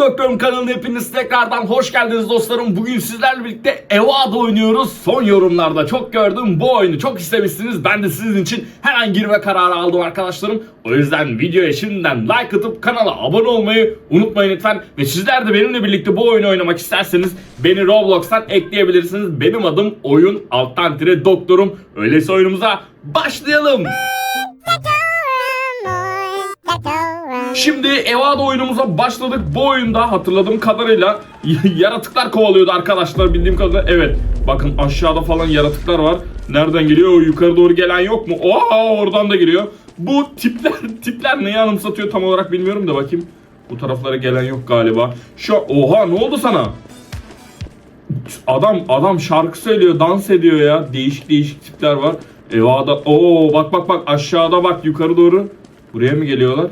Doktorum kanalına hepiniz tekrardan hoş geldiniz dostlarım. Bugün sizlerle birlikte Evada oynuyoruz. Son yorumlarda çok gördüm. Bu oyunu çok istemişsiniz. Ben de sizin için hemen girme kararı aldım arkadaşlarım. O yüzden videoya şimdiden like atıp kanala abone olmayı unutmayın lütfen. Ve sizler de benimle birlikte bu oyunu oynamak isterseniz beni Roblox'tan ekleyebilirsiniz. Benim adım oyun alttan tire doktorum. Öyleyse oyunumuza başlayalım. Şimdi Evada oyunumuza başladık. Bu oyunda hatırladığım kadarıyla yaratıklar kovalıyordu arkadaşlar bildiğim kadarıyla. Evet bakın aşağıda falan yaratıklar var. Nereden geliyor? Yukarı doğru gelen yok mu? Oha oradan da geliyor. Bu tipler tipler neyi anımsatıyor tam olarak bilmiyorum da bakayım. Bu taraflara gelen yok galiba. Şu oha ne oldu sana? Adam adam şarkı söylüyor, dans ediyor ya. Değişik değişik tipler var. Evada oo bak bak bak aşağıda bak yukarı doğru. Buraya mı geliyorlar?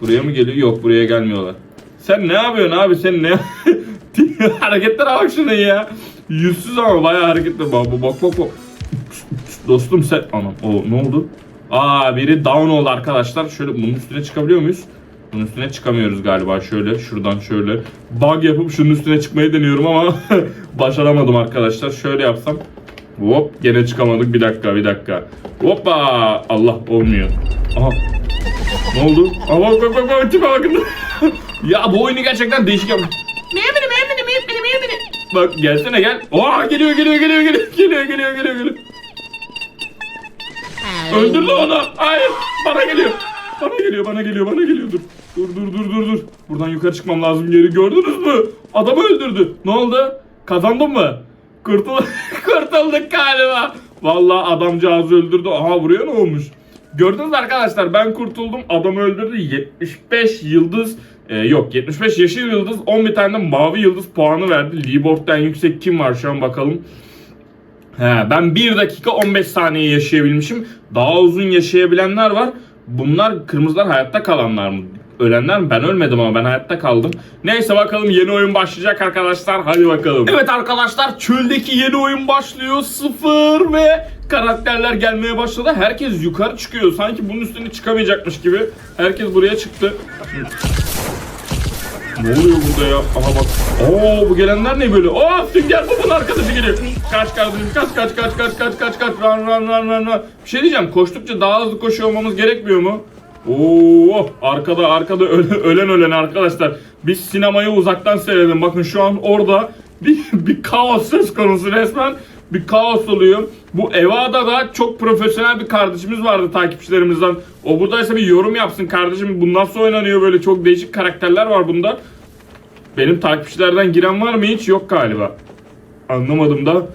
Buraya mı geliyor? Yok buraya gelmiyorlar. Sen ne yapıyorsun abi? Sen ne? Hareketlere bak şuna ya. Yüzsüz ama bayağı hareketler. Bak bak bak. bak. Dostum sen... Anam o ne oldu? Aa biri down oldu arkadaşlar. Şöyle bunun üstüne çıkabiliyor muyuz? Bunun üstüne çıkamıyoruz galiba. Şöyle şuradan şöyle. Bug yapıp şunun üstüne çıkmayı deniyorum ama başaramadım arkadaşlar. Şöyle yapsam. Hop gene çıkamadık. Bir dakika bir dakika. Hoppa. Allah olmuyor. Aha ne oldu? Aa bak bak bak tipe bakın. ya bu oyunu gerçekten değişik yapmış. Meyemini meyemini meyemini meyemini. Bak gelsene gel. Oha geliyor geliyor geliyor geliyor geliyor geliyor geliyor geliyor. Öldürdü onu. Hayır bana geliyor. Bana geliyor bana geliyor bana geliyor dur. Dur dur dur dur dur. Buradan yukarı çıkmam lazım geri gördünüz mü? Adamı öldürdü. Ne oldu? Kazandın mı? Kurtul Kurtulduk galiba. Vallahi adamcağızı öldürdü. Aha buraya ne olmuş? Gördünüz arkadaşlar ben kurtuldum adamı öldürdü 75 yıldız e, yok 75 yeşil yıldız 11 tane de mavi yıldız puanı verdi. Leaderboard'dan yüksek kim var şu an bakalım. He, ben 1 dakika 15 saniye yaşayabilmişim. Daha uzun yaşayabilenler var. Bunlar kırmızılar hayatta kalanlar mı? Ölenler mi? Ben ölmedim ama ben hayatta kaldım. Neyse bakalım yeni oyun başlayacak arkadaşlar. Hadi bakalım. Evet arkadaşlar çöldeki yeni oyun başlıyor. Sıfır ve karakterler gelmeye başladı. Herkes yukarı çıkıyor. Sanki bunun üstüne çıkamayacakmış gibi. Herkes buraya çıktı. Ne oluyor burada ya? Aha bak. Oo bu gelenler ne böyle? Aa Sünger Bob'un arkadaşı geliyor. Kaç kardeşim kaç kaç kaç kaç kaç kaç kaç run run run run run. Bir şey diyeceğim koştukça daha hızlı koşuyor olmamız gerekmiyor mu? Oo arkada arkada ölen ölen, ölen arkadaşlar. Biz sinemayı uzaktan seyredelim. Bakın şu an orada bir, bir kaos söz konusu resmen. Bir kaos oluyor. Bu Eva'da da çok profesyonel bir kardeşimiz vardı takipçilerimizden. O buradaysa bir yorum yapsın kardeşim. Bu nasıl oynanıyor böyle çok değişik karakterler var bunda. Benim takipçilerden giren var mı hiç? Yok galiba. Anlamadım da.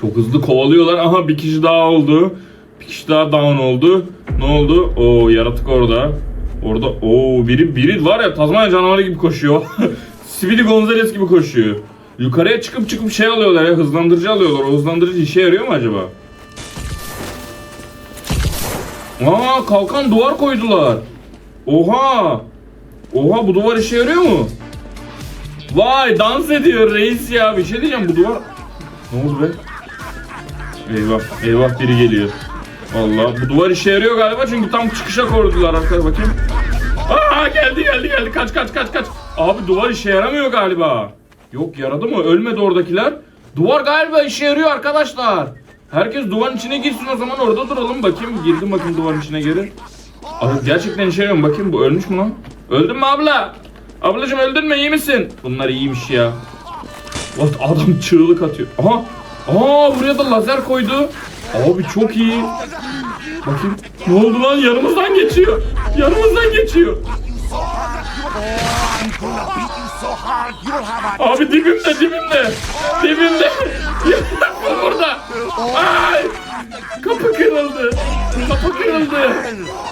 Çok hızlı kovalıyorlar. Aha bir kişi daha oldu. Bir kişi daha down oldu. Ne oldu? Oo yaratık orada. Orada oo biri biri var ya Tazmanya canavarı gibi koşuyor. Speedy Gonzales gibi koşuyor. Yukarıya çıkıp çıkıp şey alıyorlar ya hızlandırıcı alıyorlar. O hızlandırıcı işe yarıyor mu acaba? Aa kalkan duvar koydular. Oha. Oha bu duvar işe yarıyor mu? Vay dans ediyor reis ya. Bir şey diyeceğim bu duvar... Ne oldu be? Eyvah eyvah biri geliyor. Vallahi bu duvar işe yarıyor galiba çünkü tam çıkışa koydular arkaya bakayım. Aa geldi geldi geldi kaç kaç kaç kaç. Abi duvar işe yaramıyor galiba. Yok yaradı mı? Ölmedi oradakiler. Duvar galiba işe yarıyor arkadaşlar. Herkes duvarın içine girsin o zaman orada duralım bakayım. Girdim bakayım duvarın içine geri. Abi gerçekten işe yarıyor? Bakayım bu ölmüş mü lan? Öldün mü abla? Ablacım öldün mü? İyi misin? Bunlar iyiymiş ya. What adam çığlık atıyor. Aha. Aa buraya da lazer koydu. Abi çok iyi. Bakayım. Ne oldu lan? Yanımızdan geçiyor. Yanımızdan geçiyor. Abi dibimde dibimde. Dibimde. Bu burada. Ay. Kapı kırıldı. Kapı kırıldı.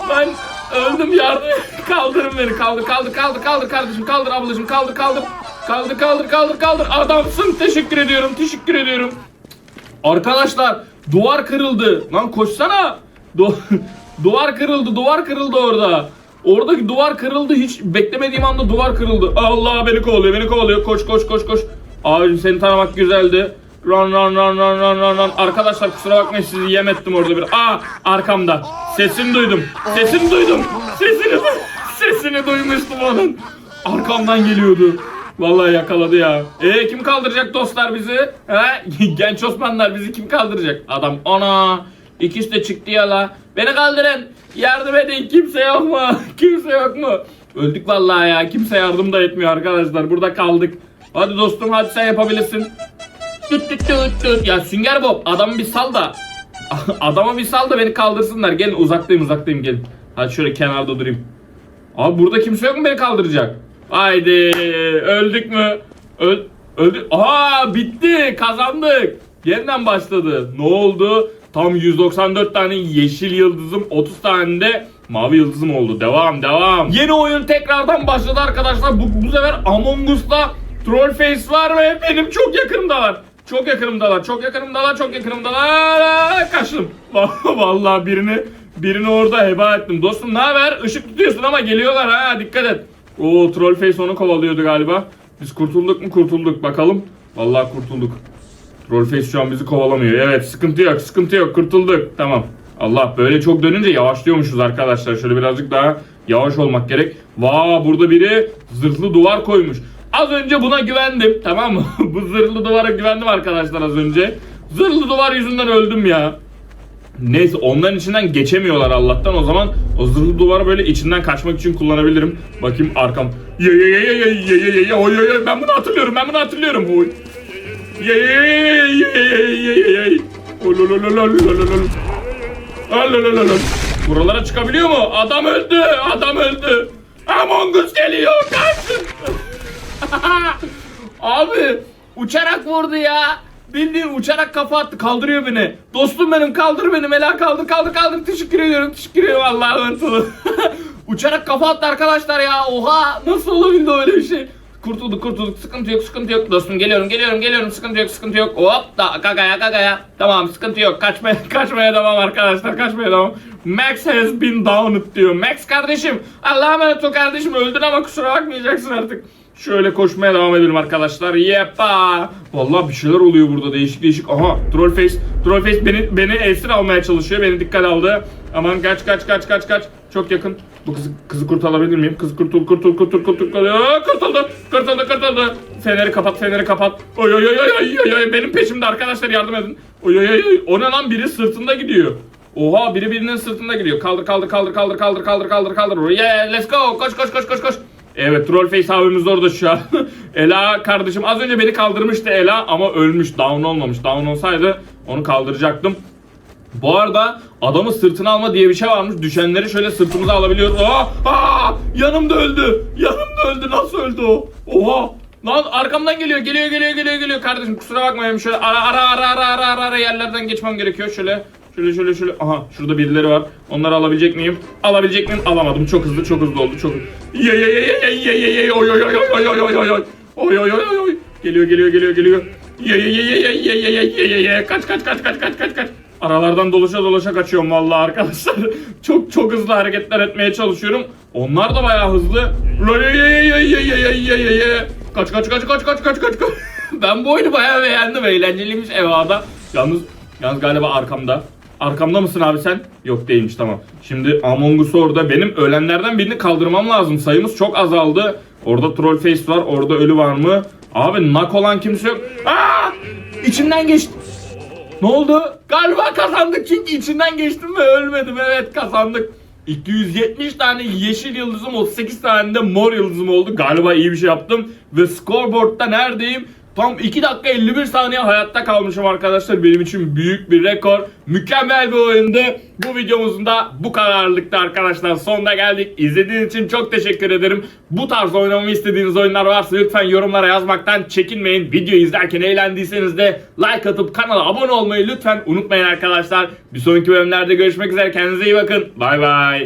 Ben öldüm yardım. Kaldırın beni. Kaldır kaldır kaldır kaldır kardeşim. Kaldır ablacığım kaldır kaldır. Kaldır kaldır kaldır kaldır. Adamsın. Teşekkür ediyorum. Teşekkür ediyorum. Arkadaşlar duvar kırıldı. Lan koşsana. Du duvar kırıldı. Duvar kırıldı orada. Oradaki duvar kırıldı. Hiç beklemediğim anda duvar kırıldı. Allah beni kovalıyor. Beni kovalıyor. Koş koş koş koş. Abicim seni tanımak güzeldi. Run run run run run run run. Arkadaşlar kusura bakmayın sizi yem ettim orada bir. Aa arkamda. Sesini duydum. Sesini duydum. Sesini Sesini duymuştum onun. arkamdan geliyordu. Vallahi yakaladı ya. E kim kaldıracak dostlar bizi? He? Genç Osmanlılar bizi kim kaldıracak? Adam ana ikisi de çıktı ya la. Beni kaldırın. Yardım edin. Kimse yok mu? Kimse yok mu? Öldük vallahi ya. Kimse yardım da etmiyor arkadaşlar. Burada kaldık. Hadi dostum hadi sen yapabilirsin. Tüt tüt tüt tüt. Ya Sünger Bob adamı bir sal da. Adamı bir sal da beni kaldırsınlar. Gelin uzaktayım uzaktayım gelin. Hadi şöyle kenarda durayım. Abi burada kimse yok mu beni kaldıracak? Haydi öldük mü? Öl öldük. Aa bitti kazandık. Yeniden başladı. Ne oldu? Tam 194 tane yeşil yıldızım 30 tane de mavi yıldızım oldu. Devam devam. Yeni oyun tekrardan başladı arkadaşlar. Bu, bu sefer Among Us'ta Trollface var ve benim çok yakınımdalar. Çok yakınımdalar, çok yakınımdalar, çok yakınımdalar. Kaçtım. Vallahi birini birini orada heba ettim. Dostum ne haber? Işık tutuyorsun ama geliyorlar ha dikkat et. Oo Trollface onu kovalıyordu galiba. Biz kurtulduk mu? Kurtulduk. Bakalım. Vallahi kurtulduk. Trollface şu an bizi kovalamıyor. Evet sıkıntı yok sıkıntı yok kurtulduk. Tamam. Allah böyle çok dönünce yavaşlıyormuşuz arkadaşlar. Şöyle birazcık daha yavaş olmak gerek. Vaa burada biri zırhlı duvar koymuş. Az önce buna güvendim tamam mı? Bu zırhlı duvara güvendim arkadaşlar az önce. Zırhlı duvar yüzünden öldüm ya. Neyse onların içinden geçemiyorlar Allah'tan. O zaman o zırhlı duvarı böyle içinden kaçmak için kullanabilirim. Bakayım arkam. Ye ye ye ye ye ye oy oy oy ben bunu hatırlıyorum ben bunu hatırlıyorum. Oy. Buralara çıkabiliyor mu? Adam öldü. Adam öldü. Among geliyor. Kaçın. Abi uçarak vurdu ya. Bildiğin uçarak kafa attı. Kaldırıyor beni. Dostum benim kaldır beni. Mela kaldır kaldır kaldır. Teşekkür ediyorum. Teşekkür ediyorum olun. uçarak kafa attı arkadaşlar ya. Oha nasıl olabildi öyle bir şey. Kurtulduk kurtulduk sıkıntı yok sıkıntı yok dostum geliyorum geliyorum geliyorum sıkıntı yok sıkıntı yok hop da gagaya gagaya tamam sıkıntı yok kaçmaya kaçmaya devam arkadaşlar kaçmaya devam Max has been downed diyor Max kardeşim Allah'a emanet ol kardeşim öldün ama kusura bakmayacaksın artık Şöyle koşmaya devam edelim arkadaşlar. Yepa. Vallahi bir şeyler oluyor burada değişik değişik. Aha Trollface. Trollface beni beni esir almaya çalışıyor. Beni dikkat aldı. Aman kaç kaç kaç kaç kaç. Çok yakın. Bu kızı, kızı kurtarabilir miyim? Kızı kurtul kurtul kurtul kurtul kurtul. Aa, Kurtuldu. Kurtuldu kurtuldu. Feneri kapat feneri kapat. Oy oy oy oy oy oy. Benim peşimde arkadaşlar yardım edin. Oy oy oy. O ne lan biri sırtında gidiyor. Oha biri birinin sırtında gidiyor. Kaldır kaldır kaldır kaldır kaldır kaldır kaldır kaldır. Yeah let's go. Koş koş koş koş koş. Evet Trollface abimiz orada şu an. Ela kardeşim az önce beni kaldırmıştı Ela ama ölmüş. Down olmamış. Down olsaydı onu kaldıracaktım. Bu arada adamı sırtına alma diye bir şey varmış. Düşenleri şöyle sırtımıza alabiliyoruz. Aa, aa, yanımda öldü. Yanımda öldü. Nasıl öldü o? Oha. Lan arkamdan geliyor. Geliyor geliyor geliyor geliyor. Kardeşim kusura bakmayın. Şöyle ara ara ara ara ara ara, ara yerlerden geçmem gerekiyor. Şöyle Şöyle şöyle şöyle. Aha şurada birileri var. Onları alabilecek miyim? Alabilecek miyim? Alamadım. Çok hızlı çok hızlı oldu. Çok Ye ye ye ye ye ye ye oy oy oy oy oy oy oy oy oy. Oy oy oy oy. Geliyor geliyor geliyor geliyor. Ye ye ye ye ye ye ye ye ye ye ye. Kaç kaç kaç kaç kaç kaç kaç. Aralardan dolaşa dolaşa kaçıyorum vallahi arkadaşlar. çok çok hızlı hareketler etmeye çalışıyorum. Onlar da bayağı hızlı. Kaç kaç kaç kaç kaç kaç kaç kaç. ben bu oyunu bayağı beğendim. Eğlenceliymiş Eva'da. Yalnız yalnız galiba arkamda. Arkamda mısın abi sen? Yok değilmiş tamam. Şimdi Among Us orada. Benim ölenlerden birini kaldırmam lazım. Sayımız çok azaldı. Orada troll face var. Orada ölü var mı? Abi nak olan kimse yok. Aa! İçimden geçti. Ne oldu? Galiba kazandık çünkü içinden geçtim ve ölmedim. Evet kazandık. 270 tane yeşil yıldızım 38 tane de mor yıldızım oldu. Galiba iyi bir şey yaptım. Ve scoreboard'da neredeyim? Tam 2 dakika 51 saniye hayatta kalmışım arkadaşlar. Benim için büyük bir rekor. Mükemmel bir oyundu. Bu videomuzun da bu kararlılıkta arkadaşlar. Sonuna geldik. İzlediğiniz için çok teşekkür ederim. Bu tarz oynamamı istediğiniz oyunlar varsa lütfen yorumlara yazmaktan çekinmeyin. Videoyu izlerken eğlendiyseniz de like atıp kanala abone olmayı lütfen unutmayın arkadaşlar. Bir sonraki bölümlerde görüşmek üzere. Kendinize iyi bakın. Bay bay.